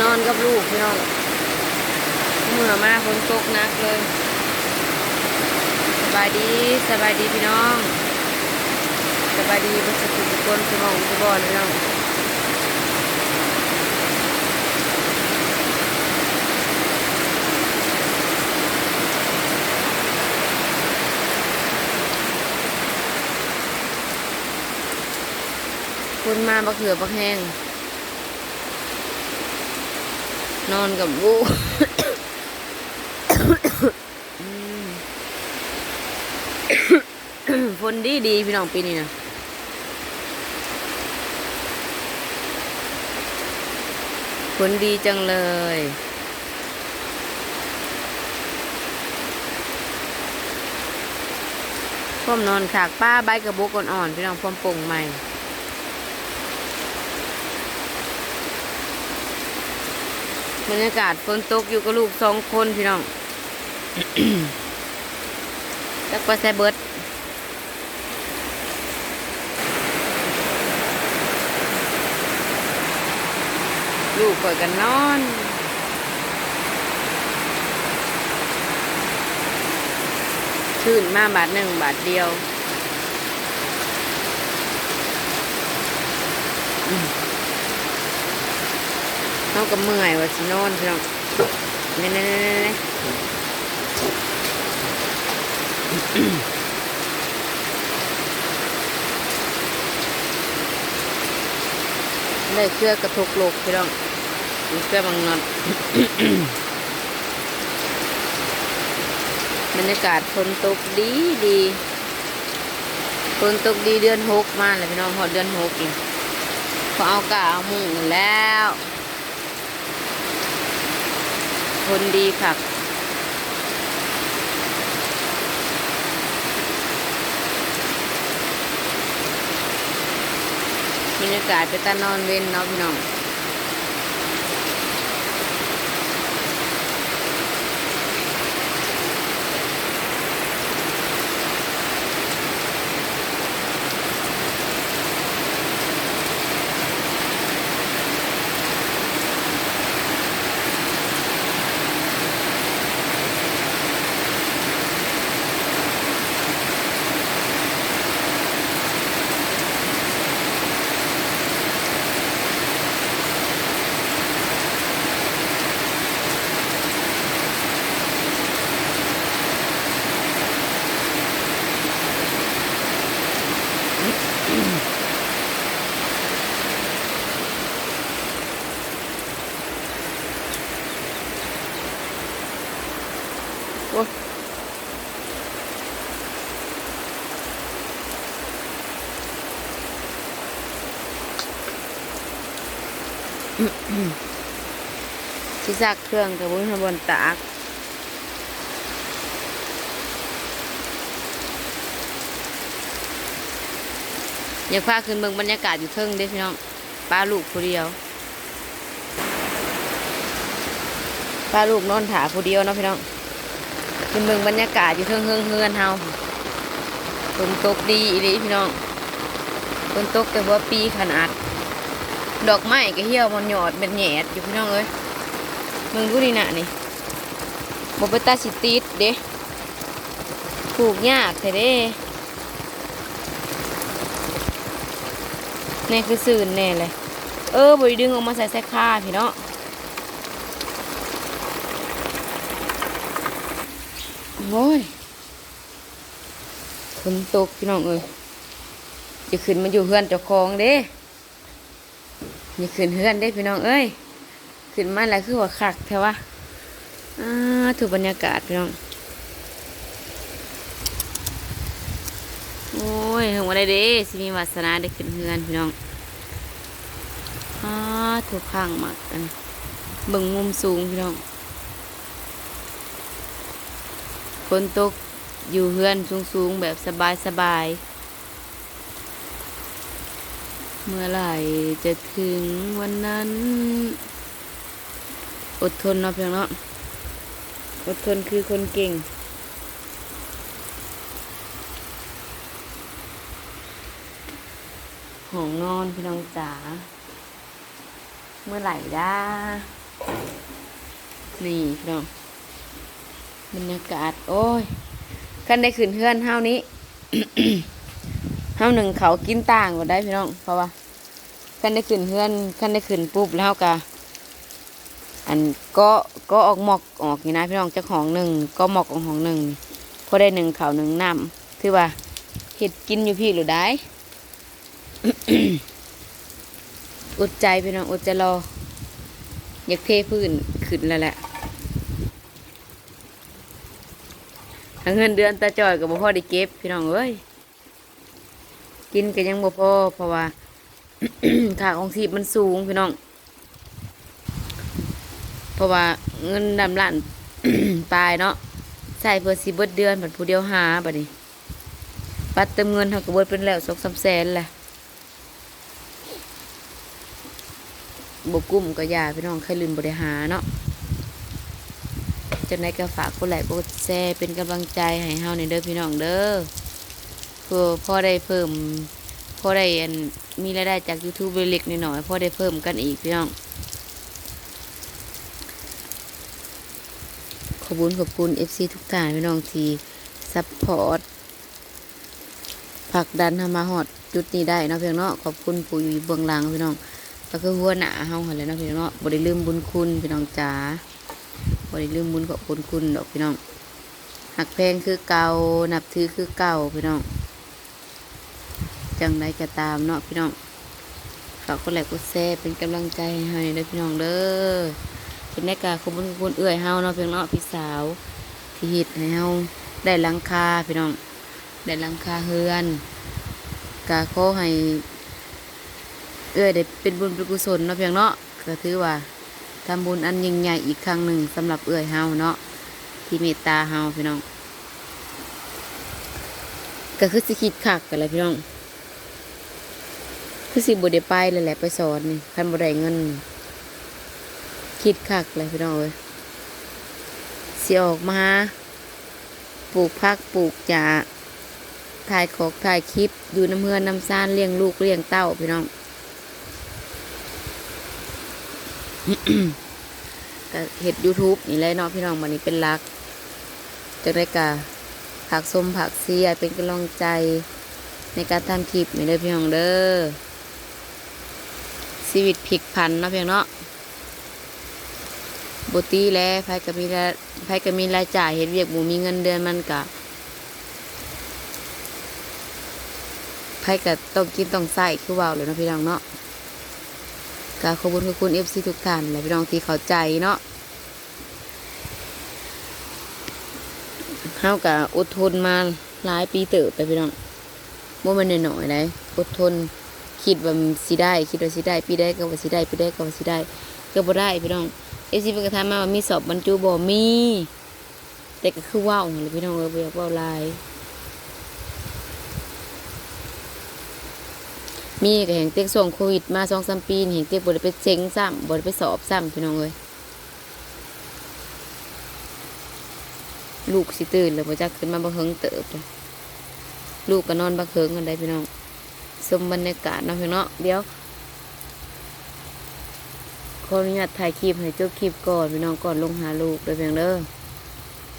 นอนกับลูกพี่น้องเมื่อมาฝนตกนักเลยสบายดีสบายดีพี่น้องสบายดีบริสุทธิ์ทุกคนสมองทุกบอลพี่น้องคุณมาบักเขือบักแห้ง นอนกับลูฝนดีดีพี่น้องปีนี้นะฝนดีจังเลยพ่อมนอนขากป้าใบกระบุกอ่อนๆพี่น้องพร้อมปงใหม่ บรรยากาศฝนตกอยู่กับลูกสองคนพี่น้องจักไปใส่เบิดลูกก่อยกันนอนชื่นมาบาทหนึ่งบาทเดียว อืม เขาก็เมื่อยว่าสินอนพี่น้องเน่ๆๆๆได้เครือกระทกโลกพี่น้องมีเครือบางนอนบรรยากาศฝนตกดีดีฝนตกดีเดือนหกมาเลยพี่น้องหอดเดือนหกเลยพอเอากาเอามุงแล้ว ฝนดีค่ะ บรรยากาศไปตานอนเว้นเนาะพี่น้อง อ้ยที่ซักเครื่องกับบุ้งบนตากอยากพาขึ้นเบิ่งบรรยากาศอยู่เทิงเด้พี่น้องป้าลูกผู้เดียวป้าลูกนอนถาผู้เดียวเนาะพี่น้อง ขึ้นเบิ่งบรรยากาศอยู่เทิงเฮืองเฮือนเฮาฝนตกดีอีลีพี่น้องฝนตกแต่ว่าปีขนาด ดอกไม้ก็เหี่ยวมันหยอดเป็นแหยดอยู่พี่น้องเอ้ยมึงดูนี่น่ะนี่บไปตาสิติดเด้ปลูกยากแต่เด้แน่คือสื่นแน่เลย เออบริดึงออกมาใส่แซ่ค่าพี่เนาะ โอ้ยฝนตกพี่น้องเอ้ยจะขึ้นมาอยู่เฮือนเจ้าของเด้อย่าขึ้นเฮือนเด้พี่น้องเอ้ยขึ้นมาแล้วคือว่าคักแท้วะอ่าถูกบรรยากาศพี่น้องโอ้ยถึงวันใดเด้สิมีวาสนาได้ขึ้นเฮือนพี่น้องอ่าถูกข้างมากกันเบิ่งมุมสูงพี่น้อง ฝนตกอยู่เฮือนสูงๆ แบบสบายๆเมื่อไหร่จะถึงวันนั้น อดทนเนาะเพียงเนาะอดทนคือคนเก่งห้องนอนพี่น้องจ๋า เมื่อไหร่ด้านี่พี่น้อง บรรยากาศ โอ้ยคันได้ขึ้นเฮือนเฮานี้เฮาหนึ่งเขากินต่างก็ได้พี่น้องเพราะว่าคันได้ขึ้นเฮือนคันได้ขึ้นปุ๊บแล้วเฮากะอันก็ก็ออกหมอกออกนี่นะพี่น้องเจ้าของหนึ่งก็หมอกของของหนึ่งพอได้หนึ่งเขาหนึ่งน้ำถือว่าเห็ดกินอยู่พี่หรือได้อดใจพี่น้องอดใจรออยากเทพื้นขึ้นแล้วแหละางเงินเดือนตาจอยกับบ่พอได้เก็บพี่น้องเอ้ยกินก็ยังบ่พอเพราะว่าค่าของชีพมันสูงพี่น้อง เพราะว่าเงินดำล้านปลายเนาะใส่เพื่อสิเบิดเดือนบัดผู้เดียวหาบัดนี้ปัดเติมเงินเท่ากับเบิดเป็นแล้วสองสามแสนแหละบกุ้มก็ยาพี่น้องใครลืมบริหารเนาะ จังไดก็ฝากกดไลค์กดแชร์เป็นกำลังใจให้เฮาในเด้อพี่น้องเด้อเพื่อพ่อได้เพิ่มพ่อได้มีรายได้จาก YouTube เล็กๆน้อยๆพ่อได้เพิ่มกันอีกพี่น้องขอบคุณขอบคุณ FC ทุกท่านพี่น้องที่ซัพพอร์ตผลักดันทำมาฮอดจุดนี้ได้นาะพี่น้องเนาะขอบคุณผู้อยู่เบื้องหลังพี่น้องก็คือหัวหน้าเฮาหั่นแหละเนะพี่น้องเนาะบ่ได้ลืมบุญคุณพี่น้องจ๋า บ่ได้ลืมบุญขอบคุณคุณดอกพี่น้องหักแพงคือเก่านับถือคือเก่าพี่น้อง จังไดก็ตามเนาะพี่น้องฝากกดไลค์กดแชร์เป็นกำลังใจให้เฮาเด้อพี่น้องเด้อเป็นได้กาขอบคุณคุณเอื้อยเฮาเนาะพี่น้องเนาะพี่สาวที่เฮ็ดให้เฮาได้ลังคาพี่น้อง ได้ลังคาเฮือนกาขอให้เอ้ยได้เป็นบุญเป็นกุศลเนาะเพียงเนาะก็ถือว่า ทำบุญอันยิ่งใหญ่อีกครั้งหนึ่งสำหรับเอ้ยเฮาเนาะที่เมตตาเฮาพี่น้อง ก็คือสิคิดคักกันเลยพี่น้อง คือสิบุได้ไปเลยแหละไปสอนนี่คันบุได้เงิน คิดคักเลยพี่น้องเอ้ยสิออกมาปลูกพักปลูกหญ้าถ่ายขอกถ่ายคลิปอยู่น้ำเฮือนน้ำซ่านเลี้ยงลูกเลี้ยงเต้าพี่น้อง ก็เห็ด YouTube นี่แหละเนาะพี่น้องวันนี้เป็นหลักจะได้กาผักส้มผักเสียเป็นกำลังใจในการทำคลิปนี่เด้อพี่น้องเด้อชีวิตพลิกผันเนาะพี่น้องเนาะบตีแล้วไผก็มีรายไผก็มีรายจ่ายเห็ดเวียกบูมีเงินเดือนมันกะไผก็ต้องกินต้องใส่คือเว่าเลยเนาะพี่น้องเนาะ ก็ขอบคุณขอบคุณเอฟซีทุกท่านและพี่น้องที่เข้าใจเนาะเฮาก็อดทนมาหลายปีเติบไปพี่น้องบ่แมันหน้อยๆเลยอดทนคิดว่าสิได้ คิดว่าสิได้ปีได้ก็ว่าสิได้ปีได้ก็ว่าสิได้ ก็บ่ได้พี่น้องเอฟซีเพิ่นก็ถามมาว่ามีสอบบรรจุบ่มี แต่ก็คือว้าหั่นแหละพี่น้องเออบ่อยากว้าหลาย มีก็แห่งเต็กส่งโควิดมาสองสามปีแห่งเต็กบริไปเซ็งซ้ำบริไปสอบซ้ำพี่น้องเลยลูกสิตื่นแล้วพอจักขึ้นมาบังเฮิงเติบเลยลูกก็นอนบังเฮิงกันได้พี่น้องสมบรรยากาศเนาะพี่น้องเดี๋ยวขออนุญาตถ่ายคลิปให้จบคลิปก่อนพี่น้องก่อนลงหาลูกเลยเพียงเด้อ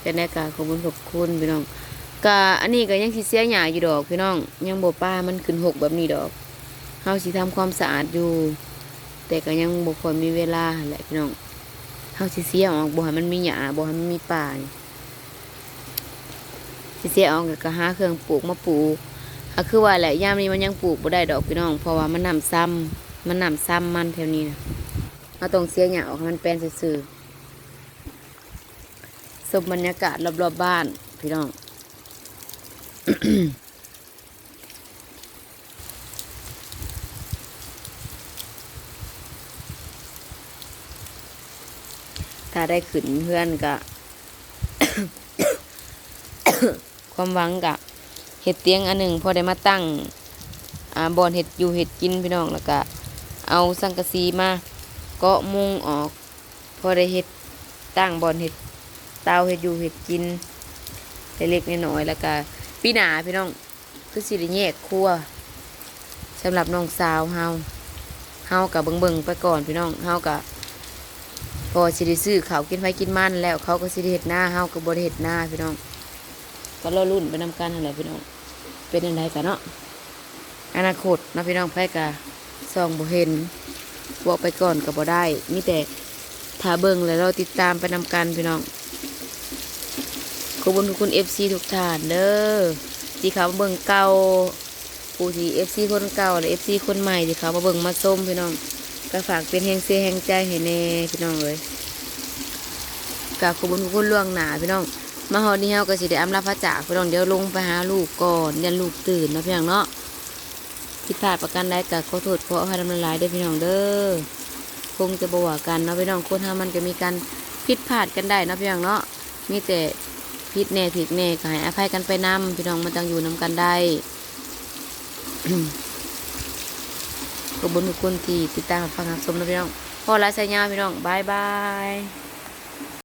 เป็นากาขอบคุณขอบคุณพี่น้องกะอันนี้ก็ยังสิเสียหยาอยู่ดอกพี่น้อง ยังบ่ป้ามันขึ้นหกแบบนี้ดอก เฮาสิทำความสะอาดอยู่ แต่ก็ยังบ่ค่อยมีเวลาแหละพี่น้องเฮาสิเสียออกบ่ให้มันมีหญ้าบ่ให้มันมีป่าสิเสียออกก็หาเครื่องปลูกมาปลูกก็คือว่าแหละยามนี้มันยังปลูกบ่ได้ดอกพี่น้อง เพราะว่ามันน้ำซ้ำมันน้ำซ้ำมันแถวนี้นะเราต้องเสียหญ้าออกมันแปลนซื่อๆสมบรรยากาศรอบๆบบ้านพี่น้อง ถ้าได้ขึ้นเพื่อนก็ความหวังกะเห็ดเตียงอันหนึ่งพอได้มาตั้งอ่าบอนเห็ดอยู่เห็ดกินพี่น้องแล้วก็เอาสังกะสีมาเกาะมุงออก พอได้เห็ดตั้งบอนเห็ดเตาเห็ดอยู่เห็ดกินเล็กๆน้อยๆแล้วก็ปีหนาพี่น้องคือสิได้แยกครัวสำหรับน้องสาวเฮาเฮากับเบิงๆไปก่อนพี่น้องเฮากับ พอสิได้ซื้อเขาวกินไฟกินมันแล้วเขาก็สิได้เฮ็ดหน้าเฮาก็บ่ได้เฮ็ดหน้าพี่น้อง ก็รอรุ่นไปนำกันนั่นแหละพี่น้อง เป็นยังไงกันเนาะอนาคตนะพี่น้องไผกะส่องบ่เห็นบอกไปก่อนก็บ่ได้มีแต่ถ้าเบิ่งแล้วเราติดตามไปนำกันพี่น้องขอบคุณทุกคน FC ทุกท่านเด้อที่เขามาเบิ่งเก่าผู้ที่ FC คนเก่าและ FC คนใหม่ที่เขามาเบิ่งมาส้มพี่น้อง ก็ฝากเป็นแหงเสียแหงใจให้แน่พี่น้องเลยกับขบคุณทุกคนล่วงหนาพี่น้องมาฮอนี้เฮาก็สิได้อำลาพระจากพี่น้องเดี๋ยวลงไปหาลูกก่อนยันลูกตื่นนะพี่น้องเนาะผิดพลาดประกันใดก็ขอโทษขออภัยทำลายเด้พี่น้องเด้อคงจะบว่ากันเนาะพี่น้องคนเฮามันก็มีการผิดพลาดกันได้นะพี่น้องเนาะมีแต่ผิดแน่ผิดแน่ก็ให้อภัยกันไปนํพี่น้องมันต้องอยู่นํกันได้ ขอบคุณทุกคนที่ติดตามฟังรับชมนะพี่น้องพอแล้วใส่ยาพี่น้องบายบาย